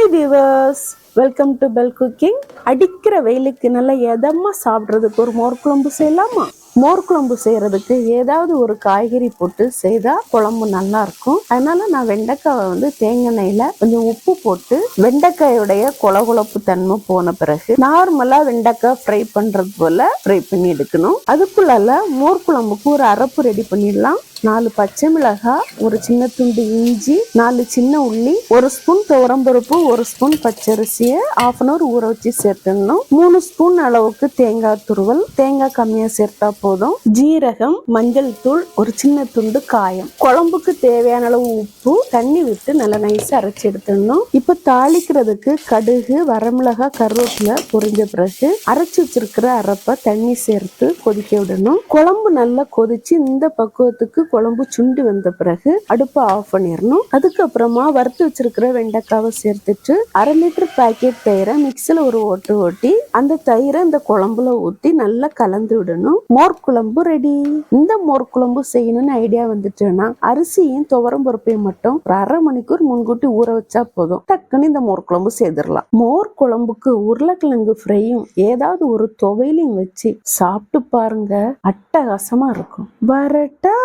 Hi viewers welcome to bell cooking அடிக்கிற வெயிலுக்கு நல்லா எதம்மா சாப்பிட்றதுக்கு ஒரு மோர் குழம்பு செய்யலாமா? மோர் குழம்பு செய்யறதுக்கு ஏதாவது ஒரு காய்கறி போட்டு செய்தா குழம்பு நல்லா இருக்கும். அதனால நான் வெண்டைக்காவை வந்து தேங்காய் கொஞ்சம் உப்பு போட்டு வெண்டைக்காயோடைய குளகுழப்பு தன்மை போன பிறகு நார்மலா வெண்டைக்காய் ஃப்ரை பண்றது போல ஃப்ரை பண்ணி எடுக்கணும். அதுக்குள்ளால மோர் குழம்புக்கு ஒரு அரப்பு ரெடி பண்ணிடலாம். நாலு பச்சை மிளகாய் ஒரு சின்ன துண்டு இஞ்சி நாலு சின்ன உள்ளி ஒரு ஸ்பூன் துவரம்பருப்பு ஒரு ஸ்பூன் பச்சரிசியை ஆஃப் அன் அவர் ஊற வச்சு சேர்த்துடணும். மூணு ஸ்பூன் அளவுக்கு தேங்காய் துருவல். தேங்காய் கம்மியாக சேர்த்தா போதும். ஜீரகம் மஞ்சள் தூள் ஒரு சின்ன துண்டு காயம். குழம்புக்கு தேவையான அளவு உப்பு தண்ணி விட்டு நல்லா நைஸாக அரைச்சி எடுத்துடணும். இப்போ தாளிக்கிறதுக்கு கடுகு வரமிளகாய் கருவேப்பிலை பொரிஞ்ச பிறகு அரைச்சி வச்சிருக்கிற அரைப்பை தண்ணி சேர்த்து கொதிக்க விடணும். குழம்பு நல்லா கொதிச்சு இந்த பக்குவத்துக்கு குழம்பு சுண்டி வந்த பிறகு அடுப்பை ஆஃப் பண்ணிடணும். அதுக்கப்புறமா வறுத்து வச்சிருக்கிற வெண்டைக்காவை சேர்த்துட்டு அரை லிட்டர் பாக்கெட் தயிரை மிக்சியில் ஒரு ஓட்டு ஓட்டி அந்த தயிரை இந்த குழம்புல ஊற்றி நல்லா கலந்து விடணும். மோர் குழம்பு ரெடி இந்த மோர் குழம்பு செய்யணும்னு ஐடியா வந்துட்டுன்னா அரிசியும் துவரம் பருப்பையும் மட்டும் ஒரு அரை மணிக்கூர் முன்கூட்டி ஊற வச்சா போதும். டக்குன்னு இந்த மோர் குழம்பு செய்திடலாம் மோர் குழம்புக்கு உருளைக்கிழங்கு ஃப்ரையும் ஏதாவது ஒரு துவையிலையும் வச்சு சாப்பிட்டு பாருங்க. அட்டகாசமா இருக்கும். வரட்டா!